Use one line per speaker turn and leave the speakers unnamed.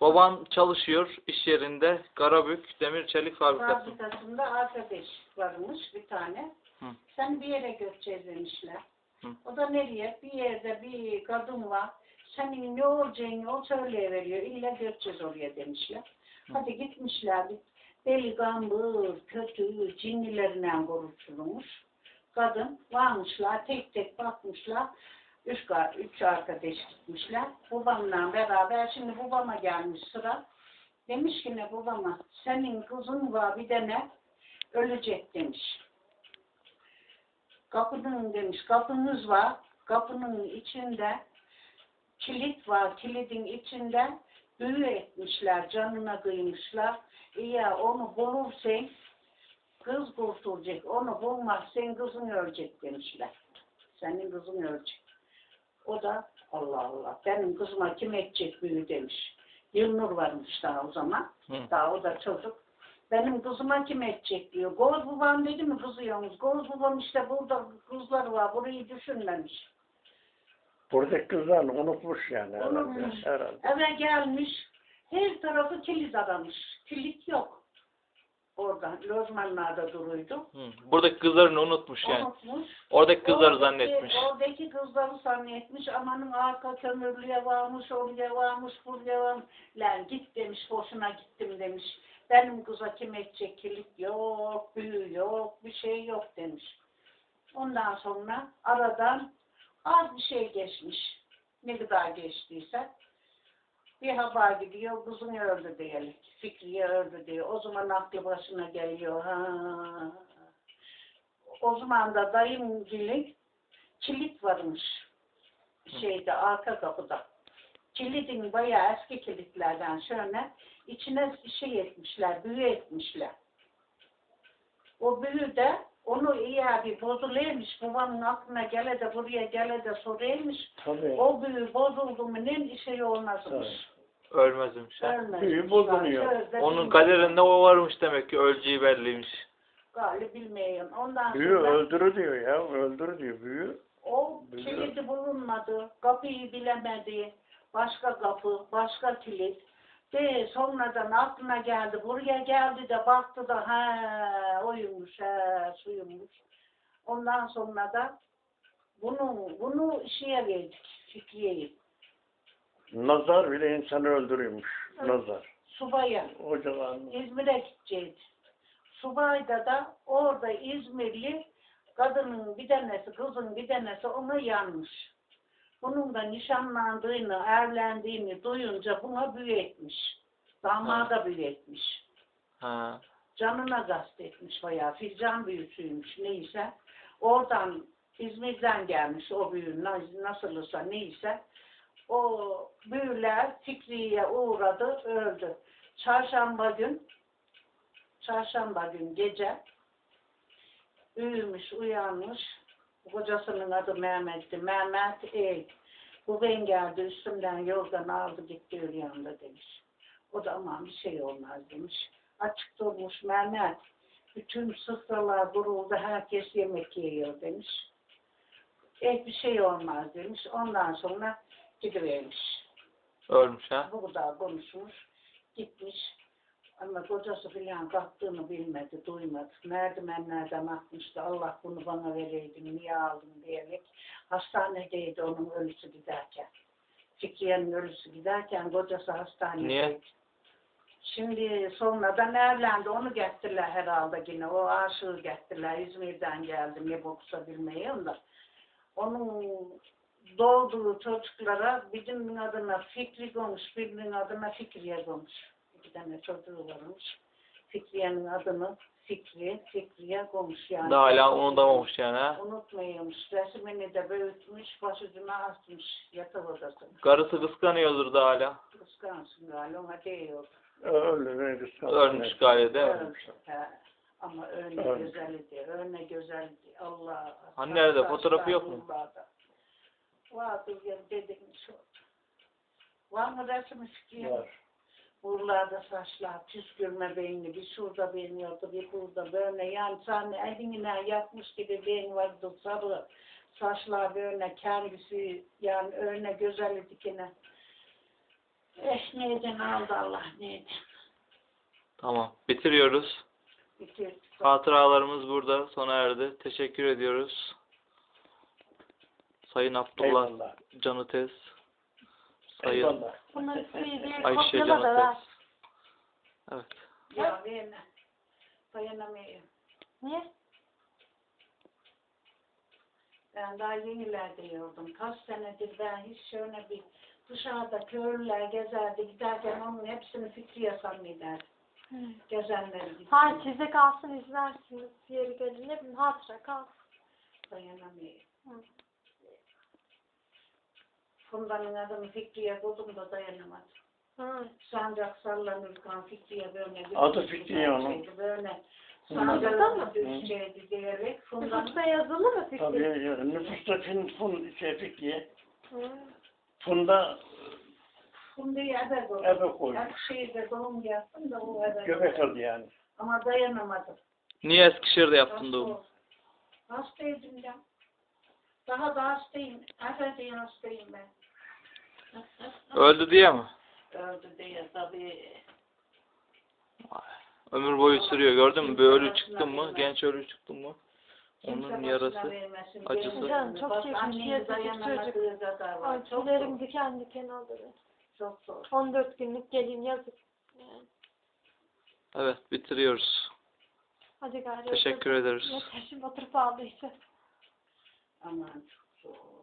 Baban çalışıyor iş yerinde Karabük Demir Çelik Fabrikası.
Fabrikasında arkadaş varmış bir tane.
Hı.
Sen bir yere götüreceğiz demişler.
Hı.
O da nereye? Bir yerde bir kadın var. Senin ne olacağını o söyleyiveriyor. İlla götüreceğiz oraya demişler.
Hı.
Hadi gitmişler. Deli gambur, kötü, cinlilerine korutulmuş. Kadın varmışlar, tek tek bakmışlar. Üç, üç arkadaş gitmişler. Babamla beraber. Şimdi babama gelmiş sıra. Demiş ki ne babama senin kızın var bir tane ölecek demiş. Kapının demiş kapınız var. Kapının içinde kilit var. Kilidin içinde büyü etmişler. Canına kıymışlar. İyi onu bulursan kız kurtulacak. Onu bulmazsan kızın ölecek demişler. Senin kızın ölecek. O da Allah Allah benim kızıma kim edecek büyü demiş. Yılnur varmış daha o zaman.
Hı.
Daha o da çocuk. Benim kızıma kim edecek diyor. Goz babam dedi mi kızıyorsunuz? Goz babam işte burada kızlar var. Burayı düşünmemiş.
Buradaki kızlar unutmuş yani herhalde.
Unutmuş.
herhalde.
Eve gelmiş. Her tarafı kilit aramış. Kilit yok. Orada lojmanlarda duruyordu.
Hı. Buradaki kızlarını unutmuş yani.
Unutmuş.
Oradaki kızları
Oradaki-
zannetmiş.
Oradaki kızları zannetmiş. Amanın arka kömürlüğe varmış, oraya varmış, buraya varmış. Lan git demiş, boşuna gittim demiş. Benim kıza kim edecek kilit yok, büyü yok, bir şey yok demiş. Ondan sonra aradan az bir şey geçmiş. Ne kadar geçtiyse. Bir haber gidiyor, kızın öldü diyelim. Fikriye öldü diyor. O zaman aklı başına geliyor. Ha. O zaman da dayım gibi kilit varmış. Şeyde arka kapıda. Kilidin bayağı eski kilitlerden şöyle içine şey etmişler, büyü etmişler. O büyü de onu iyi bir bozulaymış. Babamın aklına gele de buraya gele de soraymış.
Tabii.
O büyü bozuldu mu ne şey olmazmış.
Ölmezmiş. ha.
Ölmez.
Büyü bozuluyor.
Sözde
Onun kaderinde o varmış demek ki öleceği belliymiş.
Galiba bilmiyorum. Ondan
Büyü
sonra
öldürü diyor ya. Öldürü diyor büyü.
o kilidi bulunmadı. Kapıyı bilemedi. Başka kapı, başka kilit. De sonradan aklına geldi. Buraya geldi de baktı da ha oymuş, ha suymuş. Ondan sonra da bunu bunu şeye verdik. Fikriye'yi.
Nazar bile insanı öldürüyormuş.
Evet.
Nazar.
Subaya.
Hocaların
İzmir'e gideceğiz. Subayda da orada İzmirli kadının bir tanesi, kızın bir tanesi ona yanmış. Bunun da nişanlandığını, evlendiğini duyunca buna büyü etmiş. Damada büyü etmiş.
Ha.
Canına gast etmiş bayağı. Filcan büyüsüymüş neyse. Oradan İzmir'den gelmiş o büyü na- nasılsa neyse. O büyüler Fikri'ye uğradı, öldü. Çarşamba gün çarşamba gün gece uyumuş, uyanmış. Kocasının adı Mehmet'ti. Mehmet ey bu ben geldi üstümden yorgan aldı gitti yanında demiş. O da aman bir şey olmaz demiş. Açık durmuş Mehmet. Bütün sıfralar duruldu. Herkes yemek yiyor demiş. Eh bir şey olmaz demiş. Ondan sonra gidivermiş.
Ölmüş ha.
Bu kadar konuşmuş. Gitmiş. Ama kocası filan kalktığını bilmedi, duymadı. Merdivenlerden atmıştı. Allah bunu bana vereydin, niye aldın diyerek. Hastanedeydi onun ölüsü giderken. Fikriye'nin ölüsü giderken kocası hastanedeydi.
Niye?
Şimdi sonradan evlendi. Onu gettiler herhalde yine. O aşığı gettiler. İzmir'den geldi. Ne boksa bilmiyorum da. Onun doğduğu çocuklara birinin adına Fikri konuş, birinin adına Fikriye konuş. İki tane çocuğu varmış. Fikriye'nin adını Fikri, Fikriye konuş yani.
Daha hala unutamamış yani ha.
Unutmuyormuş. Resmini de büyütmüş, başucuna asmış yatak odasına.
Karısı kıskanıyordur da hala.
Kıskansın galiba, ona değiyor.
öyle ne kıskanç.
Ölmüş galiba değil mi?
Ölmüş. He. Ama öyle
Ölmüş.
güzeldi, öyle güzeldi. Allah.
Hani nerede? Fotoğrafı yok mu?
buralarda. Vardır ya dediğimiz o. Var mı resmi fikri?
Var.
Buralarda saçlar, püskürme beyni, bir şurada beyin yoktu, bir burada böyle. Yani sen eline yapmış gibi beyin vardı, sarı saçlar böyle kendisi, yani öyle güzel dikine. Eh neyden aldı Allah neyden.
Tamam. Bitiriyoruz.
Bitirdik.
Hatıralarımız burada sona erdi. Teşekkür ediyoruz. Sayın Abdullah
Eyvallah.
Canı Tez. Sayın
Eyvallah.
Bunları CD'ye
Ayşe
kopyala
Canı
ver.
Tez. Evet.
Ya verme. Dayanamıyorum.
Niye?
Ben daha yenilerde yordum. Kaç senedir ben hiç şöyle bir dışarıda köylüler gezerdi giderken onun hepsini Fikriye zannederdim. Gezenleri gitti.
Hayır size kalsın izlersiniz. Yeri bileyim hatıra kalsın.
Dayanamıyorum.
Hı.
Funda'nın adını Fikriye buldum da dayanamadım.
Hı.
Sancak sallanırken Fikriye böyle bir
Adı Fikriye onun.
şeydi, Böyle
Funda'da
sancak
mı?
düşeceydi diyerek Funda'nın
Nüfusta yazılı mı fikri?
Tabii ya, nüfusta fin, fun, şey Fikriye.
Hı.
Funda
Funda'yı eve koydum.
eve koymuş.
Akşehir'de doğum yaptım da o eve
Göbek
koydum.
yani.
Ama dayanamadım.
Niye Eskişehir'de yaptın
Hasta oldum. Hastaydım ya. Daha da hastayım. Efendim hastayım ben.
Öldü diye mi?
Öldü diye tabii.
Ömür boyu sürüyor. Gördün mü? Bir ölü çıktın mı? Genç ölü çıktın mı? Onun yarası, acısı.
Canım, çok çekmiş,
kadar var.
Ay
Çok
tüylerim diken diken oldu.
Çok zor.
14 günlük gelin yazık. Yani.
Evet bitiriyoruz.
Hadi gari.
Teşekkür ederiz.
Yeter şimdi oturup ağlayacağız.
Aman çok zor.